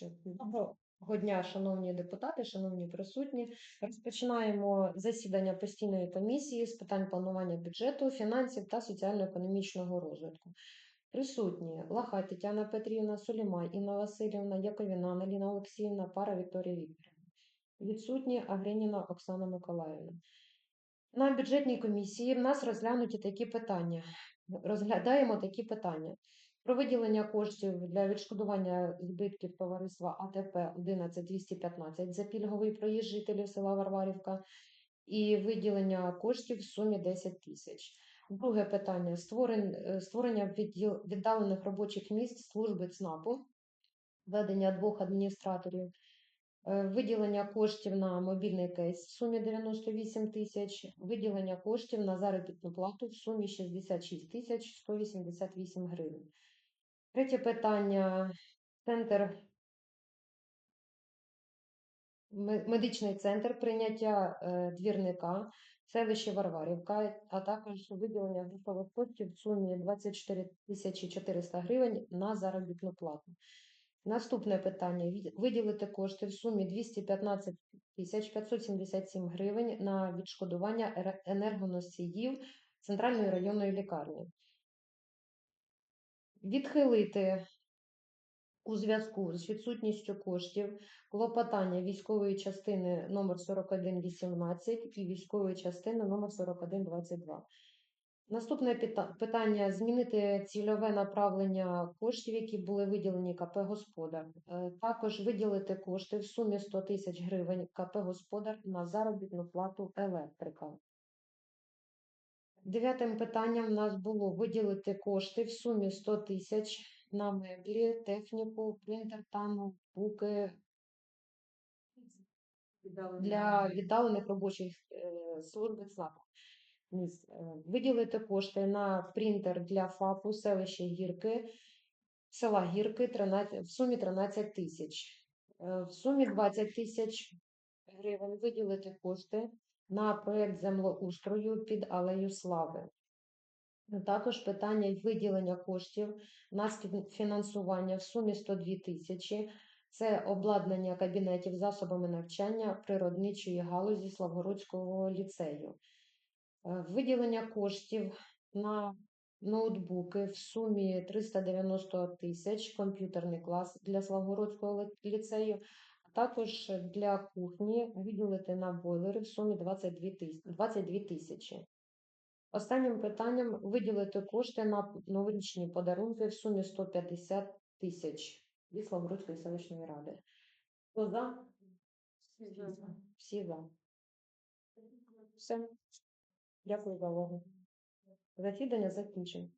Ще Доброго дня, шановні депутати, шановні присутні. Розпочинаємо засідання постійної комісії з питань планування бюджету, фінансів та соціально-економічного розвитку. Присутні Лахай Тетяна Петрівна, Сулімай, Інна Васильівна, Яковіна, Аналіна Олексіївна, Пара Вікторія Вікторівна. Відсутні Агрініна Оксана Миколаївна. На бюджетній комісії в нас розглянуті такі питання. Розглядаємо такі питання. Про виділення коштів для відшкодування збитків товариства АТП 11215 за пільговий проїзд жителів села Варварівка і виділення коштів в сумі 10 тисяч. Друге питання е, створення віддалених робочих місць служби ЦНАПу, введення двох адміністраторів, е, виділення коштів на мобільний кейс в сумі 98 тисяч, виділення коштів на заробітну плату в сумі 66 тисяч 188 гривень. Третє питання. Центр медичний центр прийняття е, двірника, селище Варварівка, а також виділення грошових коштів в сумі 24 тисячі 400 гривень на заробітну плату. Наступне питання. Виділити кошти в сумі 215 тисяч 577 гривень на відшкодування енергоносіїв Центральної районної лікарні. Відхилити у зв'язку з відсутністю коштів клопотання військової частини номер 4118 і військової частини номер 4122. Наступне питання змінити цільове направлення коштів, які були виділені КП Господар. Е, Також виділити кошти в сумі 100 тисяч гривень КП Господар на заробітну плату електрика. Дев'ятим питанням в нас було виділити кошти в сумі 100 тисяч на меблі, техніку, принтер та ноутбуки для віддалених робочих е, служб ЦНАПу. Е, Виділити кошти на принтер для ФАПу селище Гірки, села Гірки 13, в сумі 13 тисяч. Е, В сумі 20 тисяч гривень виділити кошти на проєкт землеустрою під Алею Слави. Також питання виділення коштів на фінансування в сумі 102 тисячі. Це обладнання кабінетів засобами навчання природничої галузі Славгородського ліцею. Е, Виділення коштів на ноутбуки в сумі 390 тисяч, комп'ютерний клас для Славгородського ліцею, також для кухні виділити на бойлери в сумі 22 тисячі. Останнім питанням виділити кошти на новорічні подарунки в сумі 150 тисяч від Славгородської селищної ради. Хто за? Всі за. Все. Дякую за увагу. Засідання закінчено.